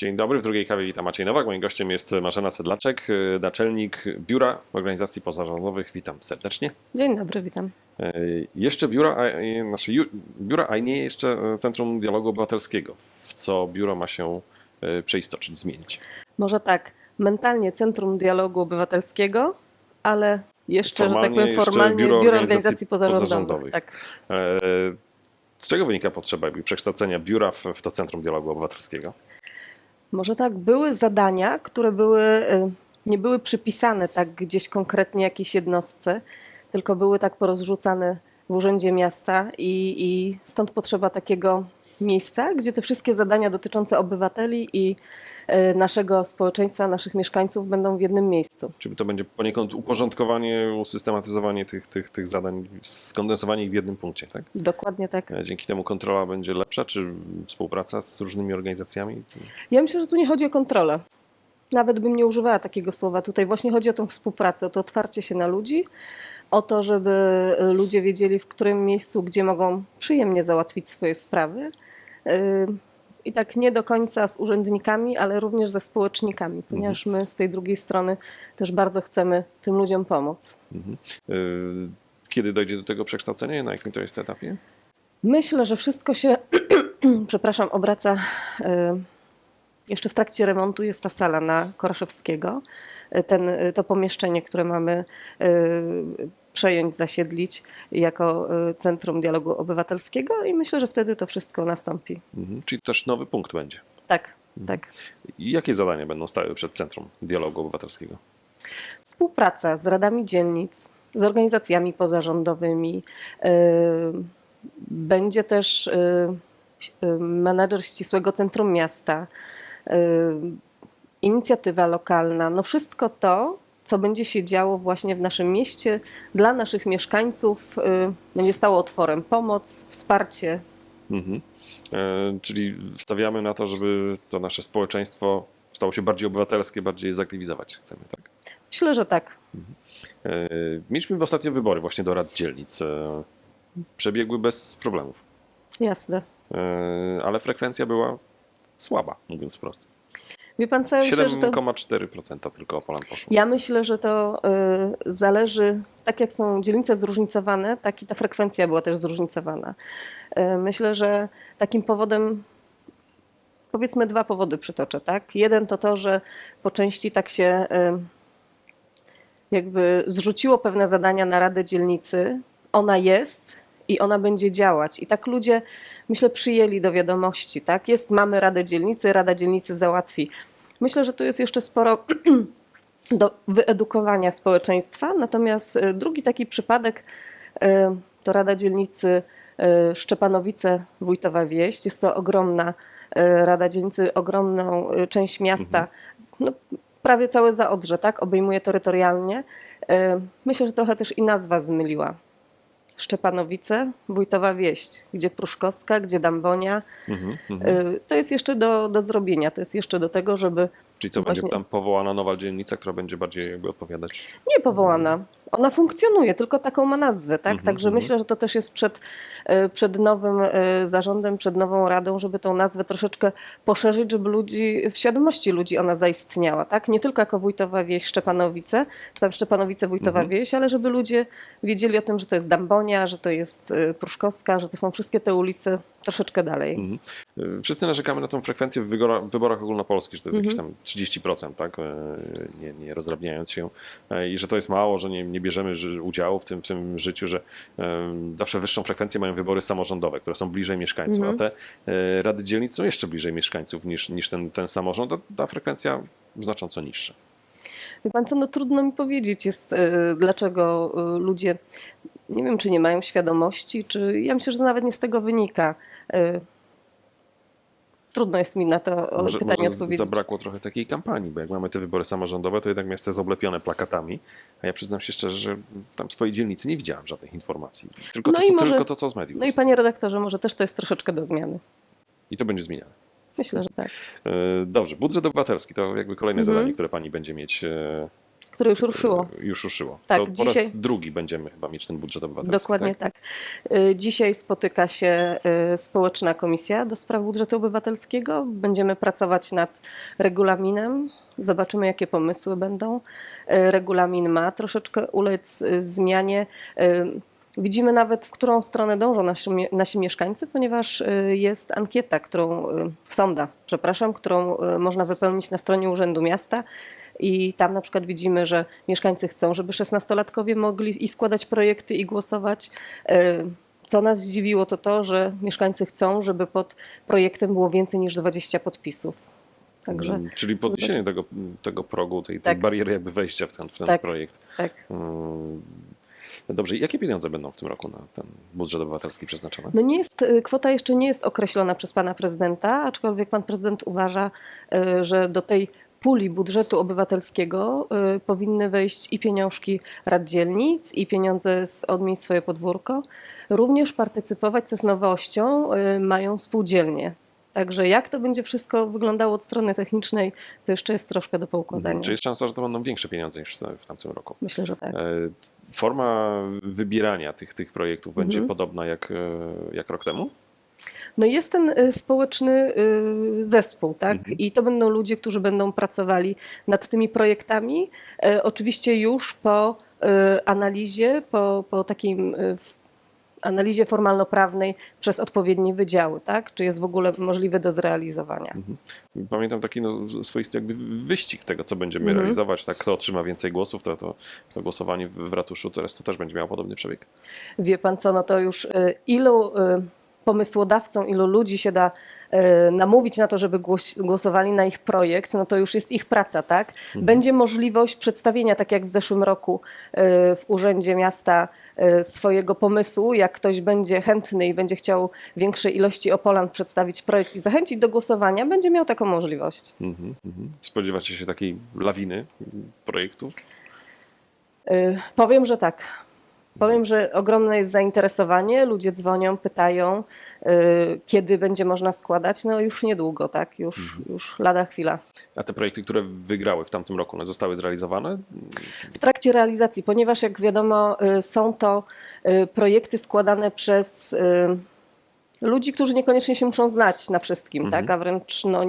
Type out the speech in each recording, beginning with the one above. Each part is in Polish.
Dzień dobry, w drugiej kawie witam Maciej Nowak. Moim gościem jest Marzena Sedlaczek, y, naczelnik Biura Organizacji Pozarządowych. Witam serdecznie. Dzień dobry, witam. Y, Jeszcze biura, y, znaczy biura, a nie jeszcze Centrum Dialogu Obywatelskiego. W co biuro ma się przeistoczyć, zmienić? Może tak, mentalnie Centrum Dialogu Obywatelskiego, ale jeszcze, tak Formalnie powiem, jeszcze formalnie Biuro Biuro, Organizacji Organizacji Pozarządowych. Pozarządowych. Tak. E, Z czego wynika potrzeba przekształcenia biura w, w to Centrum Dialogu Obywatelskiego? Może tak, były zadania, które były, y, nie były przypisane tak gdzieś konkretnie jakiejś jednostce, tylko były tak porozrzucane w Urzędzie Miasta i, i stąd potrzeba takiego miejsca, gdzie te wszystkie zadania dotyczące obywateli i y, naszego społeczeństwa, naszych mieszkańców będą w jednym miejscu. Czy to będzie poniekąd uporządkowanie, usystematyzowanie tych, tych, tych zadań, skondensowanie ich w jednym punkcie, tak? Dokładnie tak. E, Dzięki temu kontrola będzie lepsza, czy współpraca z różnymi organizacjami? Ja myślę, że tu nie chodzi o kontrolę. Nawet bym nie używała takiego słowa. Tutaj właśnie chodzi o tą współpracę, o to otwarcie się na ludzi, o to, żeby ludzie wiedzieli, w którym miejscu, gdzie mogą przyjemnie załatwić swoje sprawy. Y, I tak nie do końca z urzędnikami, ale również ze społecznikami, ponieważ my z tej drugiej strony też bardzo chcemy tym ludziom pomóc. Mhm. E, Kiedy dojdzie do tego przekształcenia? Na jakim to jest etapie? Myślę, że wszystko się, przepraszam, obraca. y, Jeszcze w trakcie remontu jest ta sala na Koraszewskiego. Ten, to pomieszczenie, które mamy przejąć, zasiedlić jako y, Centrum Dialogu Obywatelskiego i myślę, że wtedy to wszystko nastąpi. Mhm. Czyli też nowy punkt będzie. Tak, tak. I jakie zadania będą stały przed Centrum Dialogu Obywatelskiego? Współpraca z radami dzielnic, z organizacjami pozarządowymi. y, Będzie też y, menedżer ścisłego centrum miasta, inicjatywa lokalna. No wszystko to, co będzie się działo właśnie w naszym mieście, dla naszych mieszkańców, y, będzie stało otworem. Pomoc, wsparcie. Mhm. E, Czyli stawiamy na to, żeby to nasze społeczeństwo stało się bardziej obywatelskie, bardziej zaktywizować chcemy, tak? Myślę, że tak. E, Mieliśmy ostatnio wybory właśnie do rad dzielnic. E, Przebiegły bez problemów, Jasne. Ale frekwencja była słaba, mówiąc wprost. Wie pan co, ja myślę, że to... 7,4% tylko Opolan poszło. Ja myślę, że to y, zależy, tak jak są dzielnice zróżnicowane, tak i ta frekwencja była też zróżnicowana. Y, myślę, że takim powodem, powiedzmy dwa powody przytoczę, tak? Jeden to to, że po części tak się y, jakby zrzuciło pewne zadania na Radę Dzielnicy. Ona jest i ona będzie działać. I tak ludzie, myślę, przyjęli do wiadomości, tak? Jest, mamy Radę Dzielnicy, Rada Dzielnicy załatwi. Myślę, że tu jest jeszcze sporo do wyedukowania społeczeństwa. Natomiast y, drugi taki przypadek y, to Rada Dzielnicy y, Szczepanowice Wójtowa Wieść. Jest to ogromna Rada Dzielnicy, ogromną część miasta, no, prawie całe Zaodrze, tak, obejmuje terytorialnie. Myślę, że trochę też i nazwa zmyliła. Szczepanowice, Wójtowa Wieść, gdzie Pruszkowska, gdzie Dambonia. Mhm, mhm. Y, To jest jeszcze do, do zrobienia, to jest jeszcze do tego, żeby Czyli co, właśnie- będzie tam powołana nowa dzielnica, która będzie bardziej jakby odpowiadać? Nie powołana. Ona funkcjonuje, tylko taką ma nazwę, tak? Mhm, Także mhm. myślę, że to też jest przed, e, przed nowym e, zarządem, przed nową radą, żeby tą nazwę troszeczkę poszerzyć, żeby ludzi, w świadomości ludzi ona zaistniała, tak? Nie tylko jako Wójtowa Wieś Szczepanowice, czy tam Szczepanowice Wójtowa Mhm. Wieś, ale żeby ludzie wiedzieli o tym, że to jest Dambonia, że to jest e, Pruszkowska, że to są wszystkie te ulice troszeczkę dalej. Mhm. Y, Wszyscy narzekamy na tą frekwencję w wyborach ogólnopolskich, że to jest Mhm. jakieś tam 30%, tak? E, Nie, nie rozdrabniając się. E, I że to jest mało, że nie, nie bierzemy udziału w tym, w tym życiu, że zawsze wyższą frekwencję mają wybory samorządowe, które są bliżej mieszkańców, Mhm. a te rady dzielnic są jeszcze bliżej mieszkańców niż, niż ten, ten samorząd, a ta frekwencja znacząco niższa. Wie pan co, no trudno mi powiedzieć jest, e, dlaczego e, ludzie, nie wiem, czy nie mają świadomości, czy ja myślę, że nawet nie z tego wynika. E, trudno jest mi na to Może, pytanie może odpowiedzieć. zabrakło trochę takiej kampanii, bo jak mamy te wybory samorządowe, to jednak miasto jest oblepione plakatami, a ja przyznam się szczerze, że tam w swojej dzielnicy nie widziałem żadnych informacji. Tylko, No to, co, może- tylko to, co z mediów. No i panie redaktorze, może też to jest troszeczkę do zmiany. I to będzie zmieniane. Myślę, że tak. E, Dobrze, budżet obywatelski to jakby kolejne Mhm. zadanie, które pani będzie mieć. e, Które już ruszyło. e, Już ruszyło. Tak, to po dzisiaj- raz drugi będziemy chyba mieć ten budżet obywatelski. Dokładnie tak. tak. Dzisiaj spotyka się społeczna komisja do spraw budżetu obywatelskiego. Będziemy pracować nad regulaminem. Zobaczymy, jakie pomysły będą. Regulamin ma troszeczkę ulec zmianie. Widzimy nawet, w którą stronę dążą nasi, nasi mieszkańcy, ponieważ y, jest ankieta, którą y, sonda, przepraszam, którą y, można wypełnić na stronie Urzędu Miasta. I tam na przykład widzimy, że mieszkańcy chcą, żeby 16-latkowie mogli i składać projekty i głosować. Co nas zdziwiło, to to, że mieszkańcy chcą, żeby pod projektem było więcej niż 20 podpisów. Także Mm, Czyli podniesienie tego, tego progu, tej, tej Tak. bariery jakby wejścia w ten, w ten Tak. projekt. tak. Dobrze, jakie pieniądze będą w tym roku na ten budżet obywatelski przeznaczone? No nie jest, y, kwota jeszcze nie jest określona przez pana prezydenta, aczkolwiek pan prezydent uważa, y, że do tej puli budżetu obywatelskiego y, powinny wejść i pieniążki rad dzielnic, i pieniądze z od miejsc swoje podwórko. Również partycypować, co jest nowością, mają spółdzielnie. Także jak to będzie wszystko wyglądało od strony technicznej, to jeszcze jest troszkę do poukładania. Czy jest szansa, że to będą większe pieniądze niż w tamtym roku? Myślę, że tak. E, Forma wybierania tych, tych projektów będzie Mhm. podobna jak, e, jak rok temu? No jest ten y, społeczny zespół, tak? Mhm. I to będą ludzie, którzy będą pracowali nad tymi projektami. E, Oczywiście już po analizie, po, po takim analizie formalno-prawnej przez odpowiednie wydziały, tak? Czy jest w ogóle możliwe do zrealizowania. Pamiętam taki no, swoisty jakby wyścig tego, co będziemy Mhm. realizować. Tak, kto otrzyma więcej głosów, to, to, to głosowanie w, w ratuszu teraz to też będzie miało podobny przebieg. Wie pan co, no to już y, ilu y, pomysłodawcom, ilu ludzi się da y, namówić na to, żeby głos, głosowali na ich projekt, no to już jest ich praca, tak? Będzie możliwość przedstawienia, tak jak w zeszłym roku y, w Urzędzie Miasta y, swojego pomysłu, jak ktoś będzie chętny i będzie chciał większej ilości Opolan przedstawić projekt i zachęcić do głosowania, będzie miał taką możliwość. Mhm, mhm. Spodziewacie się takiej lawiny projektów? Powiem, że tak. Powiem, że ogromne jest zainteresowanie. Ludzie dzwonią, pytają, y, kiedy będzie można składać. No już niedługo, tak? Już, już lada chwila. A te projekty, które wygrały w tamtym roku, one zostały zrealizowane? W trakcie realizacji, ponieważ jak wiadomo, y, są to y, projekty składane przez y, ludzi, którzy niekoniecznie się muszą znać na wszystkim, Mhm. tak? A wręcz no,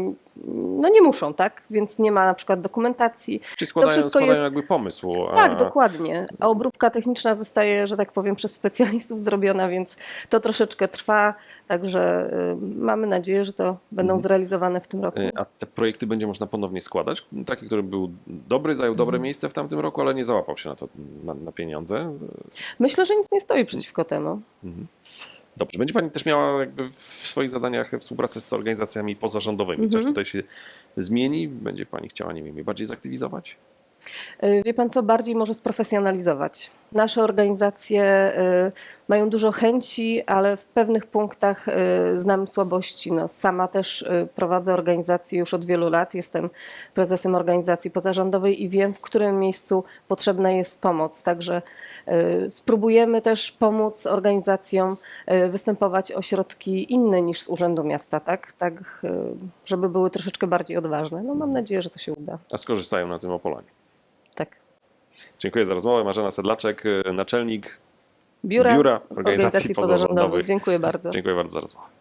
no nie muszą, tak? Więc nie ma na przykład dokumentacji. Czyli składają, wszystko składają jest- jakby pomysł. A, Tak, dokładnie. A obróbka techniczna zostaje, że tak powiem, przez specjalistów zrobiona, więc to troszeczkę trwa. Także y, mamy nadzieję, że to będą Mhm. zrealizowane w tym roku. A te projekty będzie można ponownie składać? Taki, który był dobry, zajął dobre Mhm. miejsce w tamtym roku, ale nie załapał się na to, na, na pieniądze. Myślę, że nic nie stoi przeciwko temu. Dobrze, będzie Pani też miała jakby w swoich zadaniach współpracę z organizacjami pozarządowymi. Coś Mhm. tutaj się zmieni? Będzie Pani chciała, nie wiem, je bardziej zaktywizować? Y, Wie pan co, bardziej może sprofesjonalizować. Nasze organizacje y, mają dużo chęci, ale w pewnych punktach y, znam słabości. No, sama też prowadzę organizację już od wielu lat. Jestem prezesem organizacji pozarządowej i wiem, w którym miejscu potrzebna jest pomoc. Także spróbujemy też pomóc organizacjom występować o środki inne niż z Urzędu Miasta, tak? tak żeby były troszeczkę bardziej odważne. No, mam nadzieję, że to się uda. A skorzystają na tym Opolanie. Dziękuję za rozmowę. Marzena Sedlaczek, naczelnik Biura, Biura Organizacji Pozarządowych. Dziękuję bardzo. Dziękuję bardzo za rozmowę.